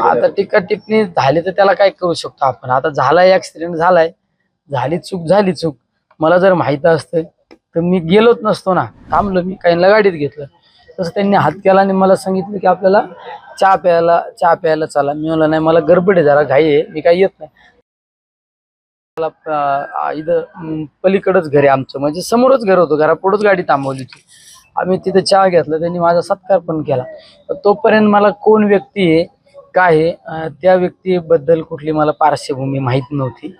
आता टीका टिप्पणी झाली तर त्याला काय करू शकतो आपण? आता झालाय ऍक्सिडेंट झालाय. झाली चूक झाली चूक. मला जर माहीत असतं तर मी गेलोच नसतो ना. थांबलो मी काहींना गाडीत घेतलं. तसं त्यांनी हात केला आणि मला सांगितलं की आपल्याला चहा प्यायला चहा प्यायला चला. मी म्हणलं नाही मला गडबड आहे जरा घाई आहे. मी काही येत नाही. मला इथं पलीकडच घर आहे आमचं. म्हणजे समोरच घर होतं. घरापुढंच गाडी थांबवली होती. आम्ही तिथे चहा घेतला. त्यांनी माझा सत्कार पण केला. तोपर्यंत मला कोण व्यक्ती आहे काय आहे? त्या व्यक्तीबद्दल कुठली मला पार्श्वभूमी माहीत नव्हती.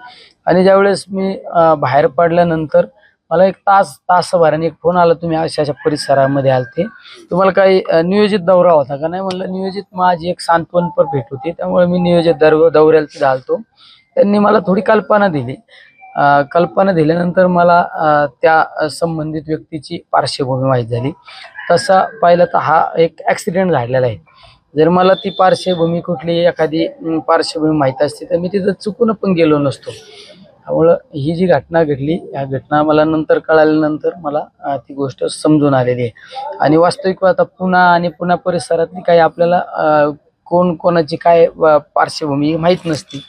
आणि ज्यावेळेस मी बाहेर पडल्यानंतर मला एक तास तासभराने एक फोन आला तुम्ही अशा अशा परिसरामध्ये आलते. तुम्हाला काही नियोजित दौरा होता का? नाही म्हणलं नियोजित माझी एक सांत्वनपर भेट होती. त्यामुळे मी नियोजित दर दौऱ्याला तिथं आलतो. त्यांनी मला थोडी कल्पना दिली. कल्पना दिल्यानंतर मला त्या संबंधित व्यक्तीची पार्श्वभूमी माहीत झाली. तसा पाहिलं तर हा एक ॲक्सिडेंट झालेला आहे. जर मला ती पार्श्वभूमी कुठली एखादी पार्श्वभूमी माहीत असते तर मी तिथं चुकून पण गेलो नसतो. त्यामुळं ही जी घटना घडली या घटना मला नंतर कळाल्यानंतर मला ती गोष्ट समजून आलेली आहे. आणि वास्तविक आता पुणा आणि पुणा परिसरातली काही आपल्याला कोण कोणाची काय पार्श्वभूमी माहीत नसती.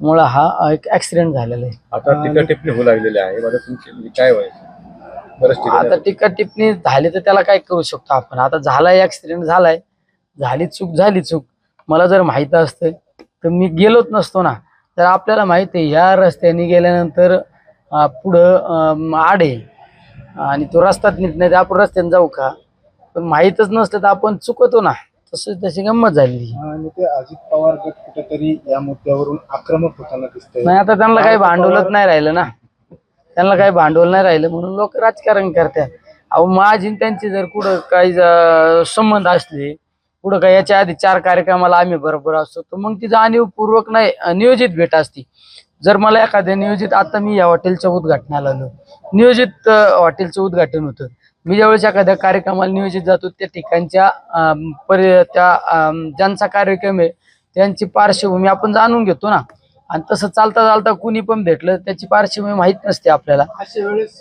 मुळे हा एक ऍक्सिडेंट झालेला आहे. आता टीका टिप्पणी होऊ लागलेली आहे. मला तुमची म्हणजे काय व्हायचं आता टीका टिप्पणी झाली तर त्याला काय करू शकतो आपण? आता झालाय ऍक्सिडेंट झालाय. झाली चूक झाली चूक. मला जर माहीत असतं तर मी गेलोच नसतो ना. तर आपल्याला माहीत आहे ह्या रस्त्याने गेल्यानंतर पुढं आड आणि तो रस्ताच नीट नाही तर आपण रस्त्याने जाऊ का? पण माहीतच नसलं तर आपण चुकतो ना. तसं तशी गंमत झाली आणि ते अजित पवार गट कुठेतरी या मुद्द्यावरून आक्रमक होताना दिसतंय. नाही आता त्यांना काही भांडवलच नाही राहिलं ना. त्यांना काही भांडवल नाही राहिलं म्हणून लोक राजकारण करतात. अहो माझी त्यांची जर कुठं काही संबंध असले पुढं काय याच्या आधी चार कार्यक्रमाला आम्ही बरोबर असतो. तर मग ती जाणीवपूर्वक नाही नियोजित भेट असती. जर मला एखाद्या नियोजित आता मी या हॉटेलच्या उद्घाटनाला आलो. नियोजित हॉटेलचं उद्घाटन होतं. मी ज्यावेळेस एखाद्या कार्यक्रमाला नियोजित जातो त्या ठिकाणच्या परि त्या ज्यांचा कार्यक्रम आहे त्यांची पार्श्वभूमी आपण जाणून घेतो ना. आणि तसं चालता चालता कुणी पण भेटलं त्याची पार्श्वभूमी माहीत नसते आपल्याला. अशा वेळेस